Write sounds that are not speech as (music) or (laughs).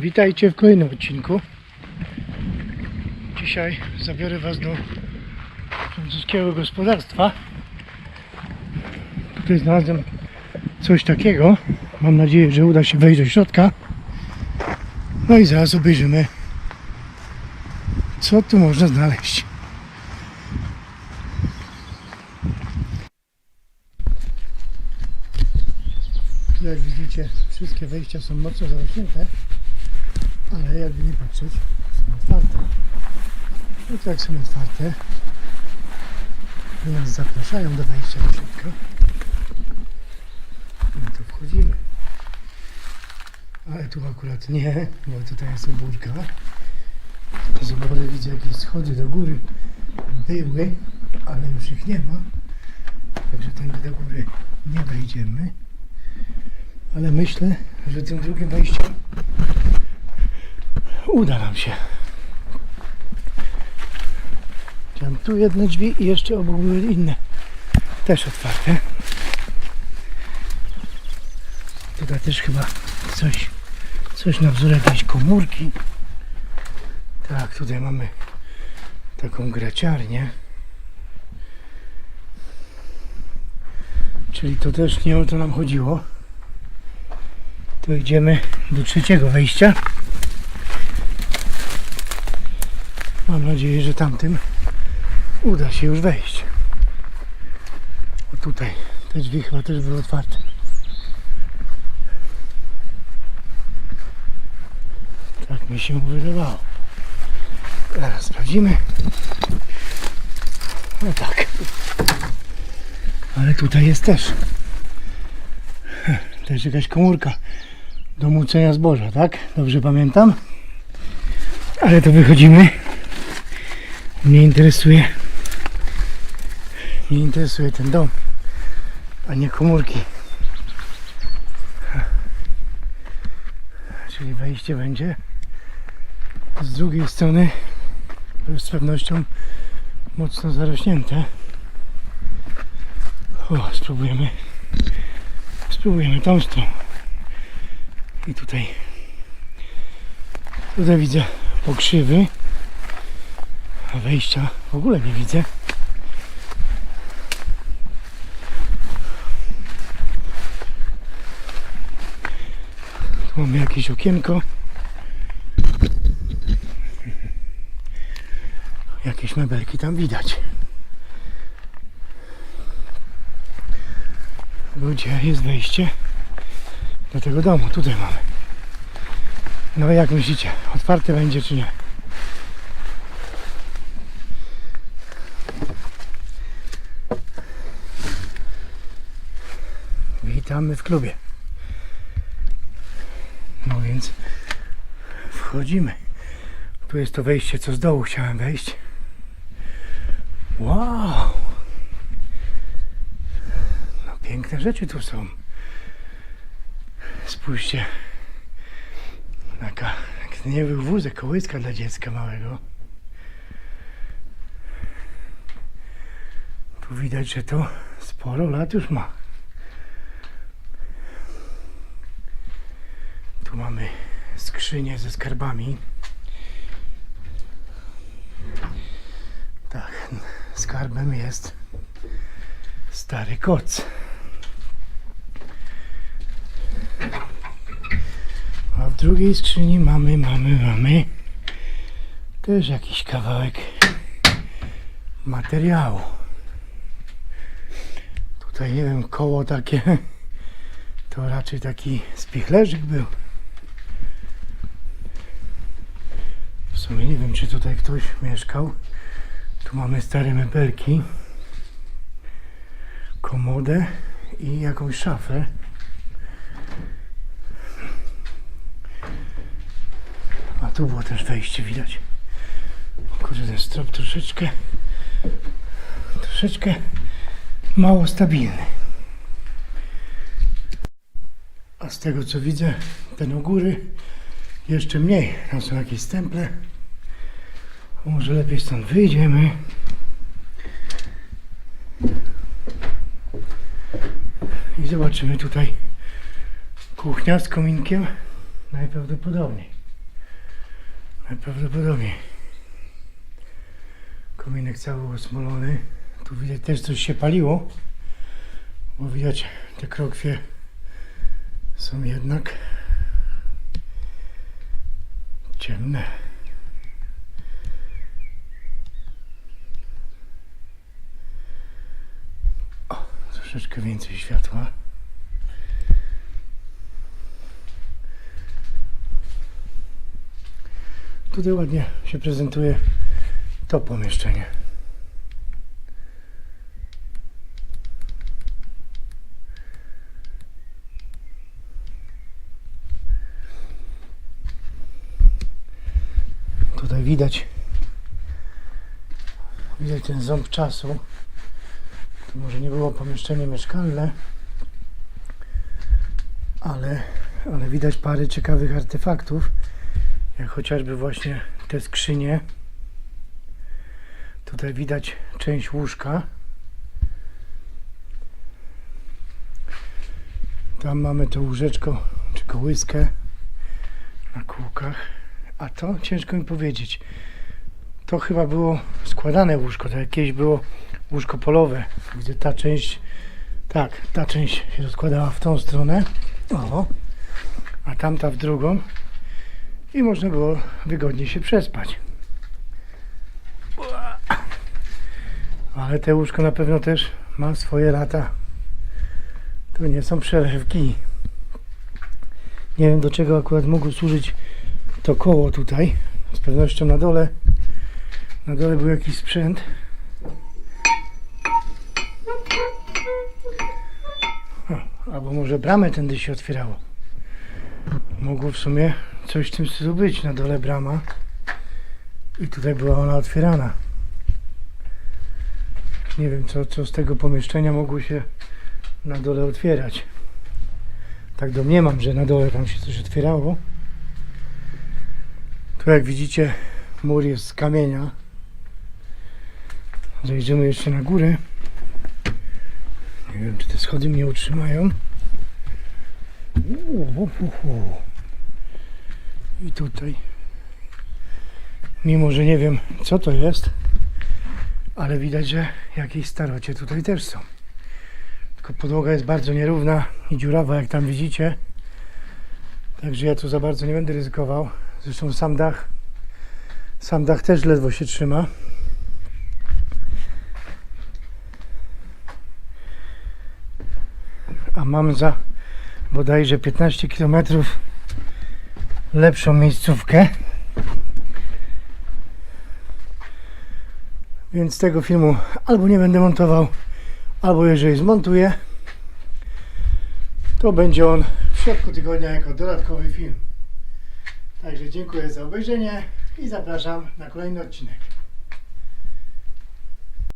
Witajcie w kolejnym odcinku. Dzisiaj zabiorę Was do francuskiego gospodarstwa. Tutaj znalazłem coś takiego. Mam nadzieję, że uda się wejść do środka. No i zaraz obejrzymy, co tu można znaleźć. Jak widzicie, wszystkie wejścia są mocno zarośnięte, ale jakby nie patrzeć, są otwarte. No to jak są otwarte, to nas zapraszają do wejścia do środka. No to wchodzimy. Ale tu akurat nie, bo tutaj jest obórka. Zobaczę, widzę jakieś schody do góry były, ale już ich nie ma. Także tędy do góry nie wejdziemy. Ale myślę, że tym drugim wejściem uda nam się. Chciałem tu jedne drzwi i jeszcze obok były inne. Też otwarte. Tutaj też chyba coś, coś na wzór jakiejś komórki. Tak, tutaj mamy taką graciarnię. Czyli to też nie o to nam chodziło. To idziemy do trzeciego wejścia. Mam nadzieję, że tamtym uda się już wejść. O tutaj te drzwi chyba też były otwarte. Tak mi się wydawało. Zaraz sprawdzimy. No tak. Ale tutaj jest też. (laughs) Też jakaś komórka do mucenia zboża, tak? Dobrze pamiętam? Ale to wychodzimy. Mnie interesuje. Mnie interesuje ten dom, a nie komórki. Czyli wejście będzie z drugiej strony z pewnością mocno zarośnięte. O, spróbujemy spróbujemy tą stroną i tutaj tutaj widzę pokrzywy a wejścia w ogóle nie widzę tu mamy jakieś okienko jakieś mebelki tam widać gdzie jest wejście do tego domu. Tutaj mamy. No jak myślicie, otwarte będzie czy nie? Witamy w klubie. No więc wchodzimy. Tu jest to wejście, co z dołu chciałem wejść. Wow! No piękne rzeczy tu są. Spójrzcie. Taka, nie był wózek, kołyska dla dziecka małego. Tu widać, że to sporo lat już ma. Mamy skrzynię ze skarbami. Tak, skarbem jest stary koc. A w drugiej skrzyni mamy, mamy, mamy też jakiś kawałek materiału. Tutaj nie wiem, koło takie (laughs) to raczej taki spichlerzyk był. Sumie nie wiem, czy tutaj ktoś mieszkał. Tu mamy stare mebelki, komodę i jakąś szafę. A tu było też wejście widać. Kurde, ten strop troszeczkę troszeczkę mało stabilny. A z tego co widzę, ten u góry jeszcze mniej. Tam są jakieś stemple. Może lepiej stąd wyjdziemy. I zobaczymy tutaj kuchnia z kominkiem. Najprawdopodobniej. Najprawdopodobniej. Kominek cały osmolony. Tu widać też coś się paliło. Bo widać te krokwie są jednak ciemne. O, troszeczkę więcej światła. Tutaj ładnie się prezentuje to pomieszczenie. Tutaj widać widać ten ząb czasu. To może nie było pomieszczenie mieszkalne, ale, ale widać parę ciekawych artefaktów, jak chociażby właśnie te skrzynie. Tutaj widać część łóżka. Tam mamy to łóżeczko, czy kołyskę na kółkach. A to ciężko mi powiedzieć. To chyba było składane łóżko, tak jak kiedyś było łóżko polowe. Widzę ta część, tak, ta część się rozkładała w tą stronę. O, a tamta w drugą. I można było wygodnie się przespać. Ale te łóżko na pewno też ma swoje lata. To nie są przelewki. Nie wiem do czego akurat mogło służyć to koło tutaj. Z pewnością na dole na dole był jakiś sprzęt. Albo może bramę tędy się otwierało. Mogło w sumie coś w tym stylu być. Na dole brama. I tutaj była ona otwierana. Nie wiem co, co z tego pomieszczenia mogło się na dole otwierać. Tak domniemam, że na dole tam się coś otwierało. Tu jak widzicie mur jest z kamienia. Zejdziemy jeszcze na górę. Nie wiem czy te schody mnie utrzymają. Hu. I tutaj. Mimo, że nie wiem co to jest, ale widać, że jakieś starocie tutaj też są. Tylko podłoga jest bardzo nierówna i dziurawa, jak tam widzicie. Także ja tu za bardzo nie będę ryzykował. Zresztą sam dach, sam dach też ledwo się trzyma. A mam za bodajże 15 km lepszą miejscówkę. Więc tego filmu albo nie będę montował, albo jeżeli zmontuję, to będzie on w środku tygodnia jako dodatkowy film. Także dziękuję za obejrzenie i zapraszam na kolejny odcinek.